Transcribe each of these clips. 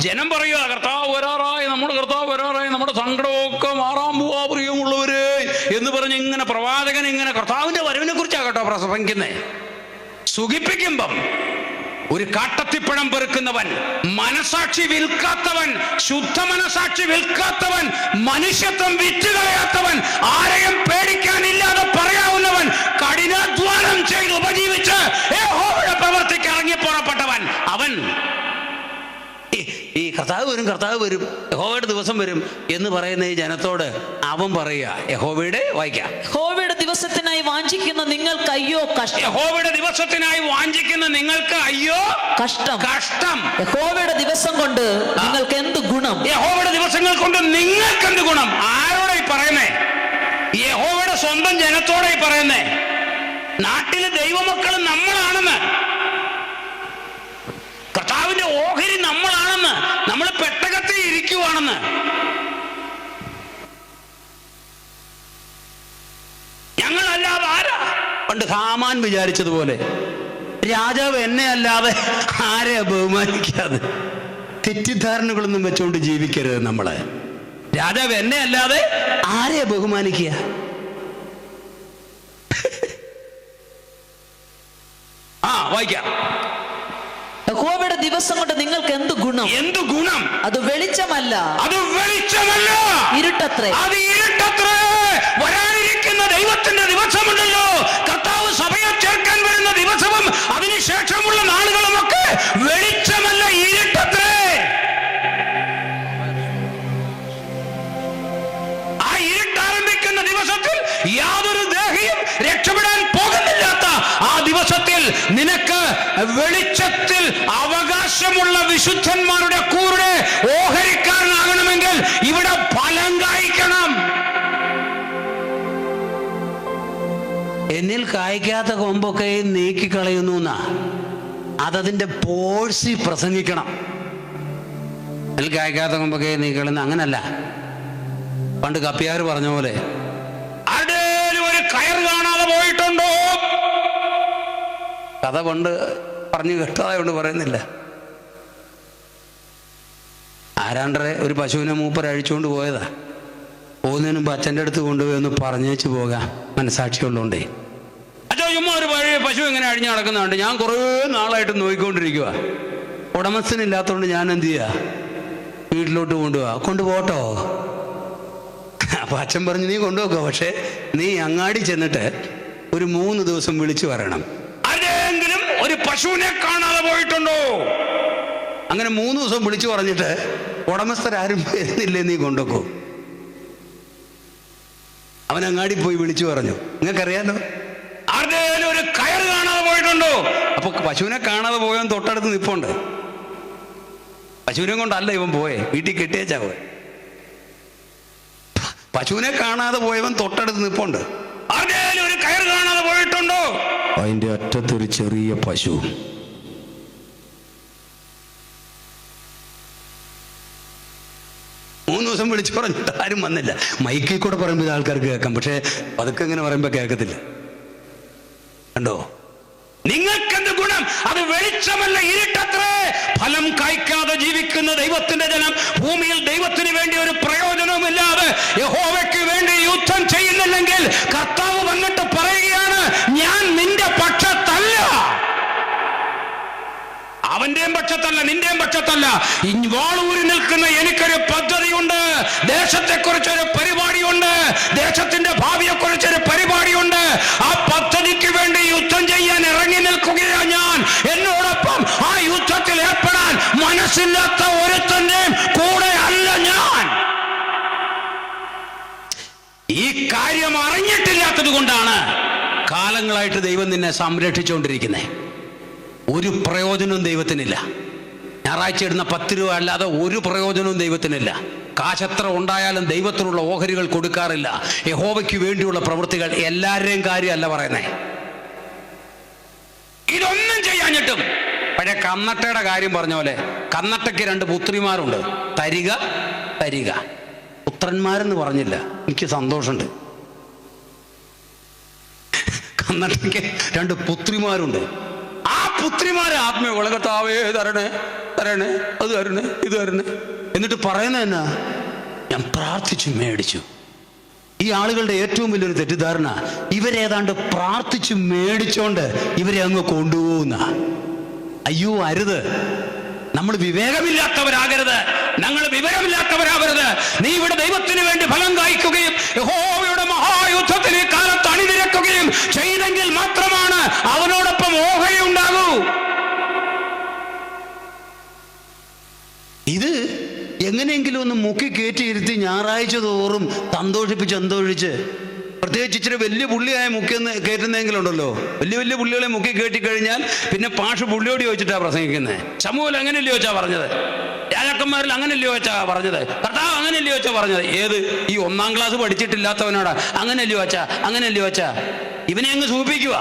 ജനം പറയുക കർത്താവ് വരാറായി നമ്മുടെ കർത്താവ് വരാറായി നമ്മുടെ സങ്കടമൊക്കെ മാറാൻ പോവാ പ്രിയമുള്ളവര് എന്ന് പറഞ്ഞ് ഇങ്ങനെ പ്രവാചകൻ ഇങ്ങനെ കർത്താവിന്റെ വരവിനെ കുറിച്ചാണ് കേട്ടോ പ്രസംഗിക്കുന്നേ. സുഖിപ്പിക്കുമ്പം ഒരു കാട്ടത്തിപ്പഴം പെറുക്കുന്നവൻ മനസാക്ഷി വിൽക്കാത്തവൻ ശുദ്ധ മനസാക്ഷി വിൽക്കാത്തവൻ മനുഷ്യത്വം വിറ്റുകളയാത്തവൻ ആരെയും പേടിക്കാനില്ലാതെ പറയാവുന്നവൻ കഠിനാധ്വാനം ചെയ്ത് ഉപജീവിച്ച് പ്രവർത്തിക്ക് ഇറങ്ങി പുറപ്പെട്ടവൻ അവൻ. ഈ- കർത്താവ് വരും കർത്താവ് വരും യഹോവയുടെ ദിവസം വരും എന്ന് പറയുന്ന ഈ ജനത്തോട് അവൻ പറയുക യഹോവയുടെ വായിക്കാം. യഹോവയുടെ ദിവസത്തിനായി വാഞ്ചിക്കുന്ന നിങ്ങൾക്ക് അയ്യോ കഷ്ടം. യഹോവയുടെ ദിവസത്തിനായി വാഞ്ചിക്കുന്ന നിങ്ങൾക്ക് അയ്യോ കഷ്ടം. കഷ്ടം. യഹോവയുടെ ദിവസം കൊണ്ട് നിങ്ങൾക്ക് എന്ത് ഗുണം? യഹോവയുടെ ദിവസങ്ങൾ കൊണ്ട് നിങ്ങൾക്ക് എന്ത് ഗുണം? ആരോടെ ഈ പറയുന്നേ? യഹോവയുടെ സ്വന്തം ജനത്തോടെ ഈ പറയുന്നേ? നാട്ടിലെ ദൈവമക്കൾ നമ്മളാണെന്ന്. കർത്താവിന്റെ ഓഹരി നമ്മളാണെന്ന് നമ്മൾ പെട്ടകത്തിൽ ഇരിക്കുവാണെന്ന് ഞങ്ങളല്ലാതെ ആരാ പണ്ട് ഹാമാൻ വിചാരിച്ചതുപോലെ. രാജാവ് എന്നെ അല്ലാതെ ആരെ ബഹുമാനിക്കാതെ തെറ്റിദ്ധാരണകളൊന്നും വെച്ചുകൊണ്ട് ജീവിക്കരുത് നമ്മളെ. രാജാവ് എന്നെ അല്ലാതെ ആരെ ബഹുമാനിക്കുക? ആ വായിക്കാം. യഹോവയുടെ ദിവസം കൊണ്ട് നിങ്ങൾക്ക് എന്ത് ഗുണം? എന്ത് ഗുണം? അത് വെളിച്ചമല്ല. അത് വെളിച്ചമല്ല. ഇരുട്ടത്രേ. അത് ഇരുട്ടത്രേ. വരാനിരിക്കുന്ന ദൈവത്തിന്റെ ദിവസമുണ്ടല്ലോ. അതിനുശേഷമുള്ള നാളുകളുമൊക്കെ വെളിച്ചമല്ല ഇരുട്ടത്രേ ആ ഇരുട്ടാരംഭിക്കുന്ന ദിവസത്തിൽ യാതൊരു ദേഹിയും രക്ഷപ്പെടാൻ പോകുന്നില്ലാത്ത ആ ദിവസത്തിൽ നിനക്ക് വെളിച്ചത്തിൽ അവകാശമുള്ള വിശുദ്ധന്മാരുടെ കൂടെ കായ്ക്കാത്ത കൊമ്പൊക്കെ നീക്കിക്കളയുന്നു എന്നാ. അതതിന്റെ പോഴ്സി പ്രസംഗിക്കണം. അതിൽ കായ്ക്കാത്ത കൊമ്പൊക്കെ നീക്കിക്കളയുന്ന അങ്ങനല്ല. പണ്ട് കപ്പിയാർ പറഞ്ഞ പോലെ ഒരു കയർ കാണാതെ പോയിട്ടുണ്ടോ? കഥ കൊണ്ട് പറഞ്ഞു കേട്ടതായോണ്ട് പറയുന്നില്ല. ആരാണ്ടറെ ഒരു പശുവിനെ മൂപ്പർ അഴിച്ചുകൊണ്ട് പോയതാ. പോകുന്നതിന് മുമ്പ് അച്ഛന്റെ അടുത്ത് കൊണ്ടുപോയി ഒന്ന് പറഞ്ഞേച്ച് പോകാം. മനസാക്ഷിയുള്ളതുകൊണ്ടേ അച്ഛാ ചുമ്മാ ഒരു പഴയ പശു ഇങ്ങനെ അഴിഞ്ഞു നടക്കുന്നുണ്ട്. ഞാൻ കുറേ നാളായിട്ട് നോക്കിക്കൊണ്ടിരിക്കുക ഉടമസ്ഥനില്ലാത്തതുകൊണ്ട് ഞാൻ എന്ത് ചെയ്യാ? വീട്ടിലോട്ട് കൊണ്ടുപോവാ. കൊണ്ടുപോട്ടോ അപ്പൊ അച്ഛൻ പറഞ്ഞു നീ കൊണ്ടുപോക്കോ. പക്ഷെ നീ അങ്ങാടി ചെന്നിട്ട് ഒരു മൂന്ന് ദിവസം വിളിച്ചു വരണം. ആരെങ്കിലും ഒരു പശുവിനെ കാണാതെ പോയിട്ടുണ്ടോ? അങ്ങനെ മൂന്ന് ദിവസം വിളിച്ചു പറഞ്ഞിട്ട് ഉടമസ്ഥരാരും വരുന്നില്ലേ നീ കൊണ്ടുപോക്കോ. അവൻ അങ്ങാടി പോയി വിളിച്ചു പറഞ്ഞു. നിങ്ങൾക്കറിയാലോ? ആരുടെയും ഒരു കയർ കാണാതെ പോയിട്ടുണ്ടോ? അപ്പൊ പശുവിനെ കാണാതെ പോയവൻ തൊട്ടടുത്ത് നിപ്പുണ്ട്. പശുവിനെ കൊണ്ടല്ല ഇവൻ പോയെ. വീട്ടിൽ കെട്ടിയേച്ചാ പോയെ. പശുവിനെ കാണാതെ പോയവൻ തൊട്ടടുത്ത് നിപ്പുണ്ട്. ആരുടെയും ഒരു കയർ കാണാതെ പോയിട്ടുണ്ടോ? അതിന്റെ അറ്റത്തൊരു ചെറിയ പശു. മൂന്ന് ദിവസം വിളിച്ചു പറഞ്ഞിട്ട് ആരും വന്നില്ല. മൈക്കിൽ കൂടെ പറയുമ്പോൾ ഇത് ആൾക്കാർക്ക് കേൾക്കാം. പക്ഷേ അതൊക്കെ ഇങ്ങനെ പറയുമ്പോൾ കേൾക്കത്തില്ല. കണ്ടോ? നിങ്ങൾക്കെന്ത് ഗുണം? അത് വെളിച്ചമല്ല ഇരുട്ടത്രേ. ഫലം കായ്ക്കാതെ ജീവിക്കുന്ന ദൈവത്തിന്റെ ജനം ഭൂമിയിൽ ദൈവത്തിന് വേണ്ടി ഒരു പ്രയോജനവുമില്ലാതെ യഹോവയ്ക്ക് വേണ്ടി യുദ്ധം ചെയ്യുന്നില്ലെങ്കിൽ കർത്താവ് വന്നിട്ട് പറയുകയാണ് ഞാൻ നിന്റെ പക്ഷത്തല്ല. അവന്റെയും പക്ഷത്തല്ല നിന്റെയും പക്ഷത്തല്ല. വാളൂരി നിൽക്കുന്ന എനിക്കൊരു പദ്ധതിയുണ്ട് ദേശത്തെക്കുറിച്ചൊരു പരിപാടിയുണ്ട് ദേശത്തിന്റെ ഭാവിയെക്കുറിച്ചൊരു പരിപാടിയുണ്ട്. ആ പദ്ധതിക്ക് വേണ്ടി യുദ്ധം ചെയ്യാൻ ഇറങ്ങി നിൽക്കുകയാണ് ഞാൻ എന്നോടൊപ്പം ആ യുദ്ധത്തിൽ ഏർപ്പെടാൻ മനസ്സില്ലാത്ത ഒരുത്തന്റെയും കൂടെ അല്ല ഞാൻ. ഈ കാര്യം അറിഞ്ഞിട്ടില്ലാത്തത് കൊണ്ടാണ് കാലങ്ങളായിട്ട് ദൈവം നിന്നെ സംരക്ഷിച്ചുകൊണ്ടിരിക്കുന്നത് ഒരു പ്രയോജനവും ദൈവത്തിനില്ല. ഞായറാഴ്ച ഇടുന്ന പത്ത് രൂപ അല്ലാതെ ഒരു പ്രയോജനവും ദൈവത്തിനില്ല. കാശത്ര ഉണ്ടായാലും ദൈവത്തിനുള്ള ഓഹരികൾ കൊടുക്കാറില്ല. യഹോവയ്ക്ക് വേണ്ടിയുള്ള പ്രവൃത്തികൾ എല്ലാവരുടെയും കാര്യമല്ല പറയുന്നേ. ചെയ്യാഞ്ഞിട്ടും പഴയ കന്നട്ടയുടെ കാര്യം പറഞ്ഞ പോലെ കന്നട്ടയ്ക്ക് രണ്ട് പുത്രിമാരുണ്ട്. തരിക തരിക. പുത്രന്മാരെന്ന് പറഞ്ഞില്ല. എനിക്ക് സന്തോഷമുണ്ട്. കന്നട്ടയ്ക്ക് രണ്ട് പുത്രിമാരുണ്ട്. ആ പുത്രിമാരെ ആത്മീയ ഉലകത്താവേ തരണേ തരണേ അത് തരണേ ഇത് തരണേ. എന്നിട്ട് പറയുന്നത് എന്നാ? ഞാൻ പ്രാർത്ഥിച്ചു മേടിച്ചു. ഈ ആളുകളുടെ ഏറ്റവും വലിയൊരു തെറ്റിദ്ധാരണ ഇവരേതാണ്ട് പ്രാർത്ഥിച്ച് മേടിച്ചോണ്ട് ഇവരെ അങ്ങ് കൊണ്ടുപോകുന്ന അയ്യോ അരുത്. നമ്മൾ വിവേകമില്ലാത്തവരാകരുത്. ഞങ്ങൾ വിവരമില്ലാത്തവരാവരുത്. നീ ഇവിടെ ദൈവത്തിന് വേണ്ടി ഫലം കായ്ക്കുകയും യഹോവയുടെ മഹായുദ്ധത്തിൽ ഈ കാലത്ത് അണിനിരക്കുകയും ചെയ്തെങ്കിൽ മാത്രമാണ് അവനോടൊപ്പം ഓഹരിയുണ്ടാകൂ എങ്ങനെയെങ്കിലും ഒന്ന് മുക്കി കയറ്റിയിരുത്തി ഞായറാഴ്ച തോറും സന്തോഷിപ്പിച്ച് സന്തോഷിച്ച് പ്രത്യേകിച്ച് ഇച്ചിരി വലിയ പുള്ളിയായ മുക്കിയെന്ന് കയറ്റുന്നതെങ്കിലും ഉണ്ടല്ലോ വലിയ വലിയ പുള്ളികളെ മുക്കി കയറ്റി കഴിഞ്ഞാൽ പിന്നെ പാഷ് പുള്ളിയോട് ചോദിച്ചിട്ടാണ് പ്രസംഗിക്കുന്നത് സമൂഹം അങ്ങനെയല്ലേ ചോദിച്ചാ പറഞ്ഞത്? രാജാക്കന്മാരിൽ അങ്ങനെയല്ലയോ വെച്ചാ പറഞ്ഞത്? കർത്താവ് അങ്ങനെയല്ലയോ വെച്ചാ പറഞ്ഞത്? ഏത്? ഈ ഒന്നാം ക്ലാസ് പഠിച്ചിട്ടില്ലാത്തവനോടാ. അങ്ങനെയല്ലയോ വെച്ചാ അങ്ങനെയല്ലയോ വെച്ചാ ഇവനെ അങ്ങ് സൂപ്പിക്കുക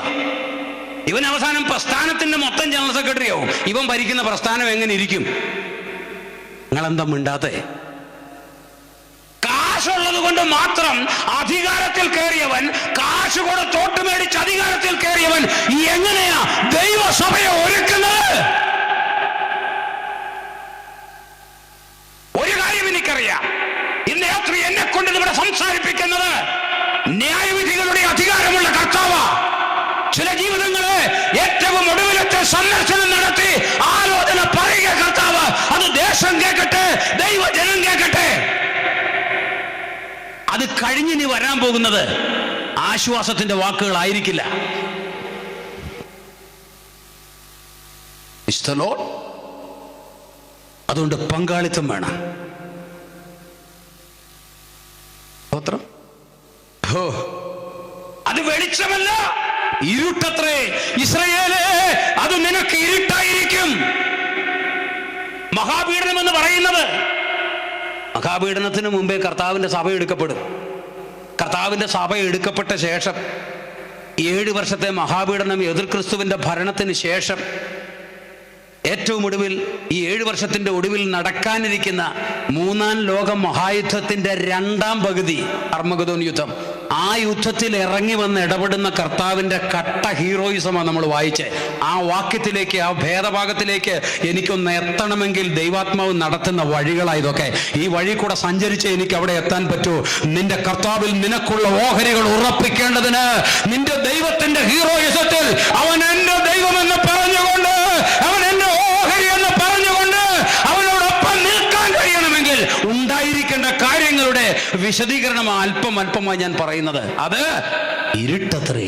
ഇവൻ അവസാനം പ്രസ്ഥാനത്തിന്റെ മൊത്തം ജനറൽ സെക്രട്ടറി ആവും ഇവൻ ഭരിക്കുന്ന പ്രസ്ഥാനം എങ്ങനെ ഇരിക്കും? നിങ്ങളെന്താ മിണ്ടാതെ കാശുള്ളത് കൊണ്ട് മാത്രം അധികാരത്തിൽ കയറിയവൻ കാശ് കൂടെ തോട്ട് മേടിച്ച് അധികാരത്തിൽ കയറിയവൻ എങ്ങനെയാ ദൈവസഭയെ ഒരുക്കുന്നത്? ഒരു കാര്യം എനിക്കറിയാം. ഇന്ന് രാത്രി എന്നെ കൊണ്ട് ഇവിടെ സംസാരിപ്പിക്കുന്നത് ന്യായവിധികളുടെ അധികാരമുള്ള കർത്താവ. ചില ജീവിതങ്ങളെ ഏറ്റവും ഒടുവിലത്തെ സന്ദർശനം നടത്തി ആലോചന പറയുക ദേശം കേൾക്കട്ടെ ദൈവജനം കേൾക്കട്ടെ. അത് കഴിഞ്ഞിനി വരാൻ പോകുന്നത് ആശ്വാസത്തിന്റെ വാക്കുകളായിരിക്കില്ല. അതുകൊണ്ട് പങ്കാളിത്തം വേണം. സ്തോത്രം അത് വെളിച്ചമല്ല ഇരുട്ടത്രേ. ഇസ്രയേലേ അത് നിനക്ക് ഇരുട്ടായിരിക്കും. മഹാപീഡനം എന്ന് പറയുന്നത് മഹാപീഡനത്തിന് മുമ്പേ കർത്താവിന്റെ സഭ എടുക്കപ്പെടും. കർത്താവിന്റെ സഭ എടുക്കപ്പെട്ട ശേഷം ഏഴ് വർഷത്തെ മഹാപീഡനം എതിർ ക്രിസ്തുവിന്റെ ഭരണത്തിന് ശേഷം ഏറ്റവും ഒടുവിൽ ഈ ഏഴ് വർഷത്തിന്റെ ഒടുവിൽ നടക്കാനിരിക്കുന്ന മൂന്നാം ലോക മഹായുദ്ധത്തിന്റെ രണ്ടാം പകുതി അർമഗദോൻ യുദ്ധം. ആ യുദ്ധത്തിൽ ഇറങ്ങി വന്ന് ഇടപെടുന്ന കർത്താവിന്റെ കട്ട ഹീറോയിസമാണ് നമ്മൾ വായിച്ചേ. ആ വാക്യത്തിലേക്ക് ആ ഭേദഭാഗത്തിലേക്ക് എനിക്കൊന്ന് എത്തണമെങ്കിൽ ദൈവാത്മാവ് നടത്തുന്ന വഴികളാ ഇതൊക്കെ. ഈ വഴി കൂടെ സഞ്ചരിച്ച് എനിക്ക് അവിടെ എത്താൻ പറ്റൂ. നിന്റെ കർത്താവിൽ നിനക്കുള്ള ഓഹരികൾ ഉറപ്പിക്കേണ്ടതിന് നിന്റെ ദൈവത്തിന്റെ ഹീറോയിസത്തിൽ അവൻ വിശദീകരണം അല്പം അല്പമായി ഞാൻ പറയുന്നത്. അത് ഇരുട്ടത്രേ.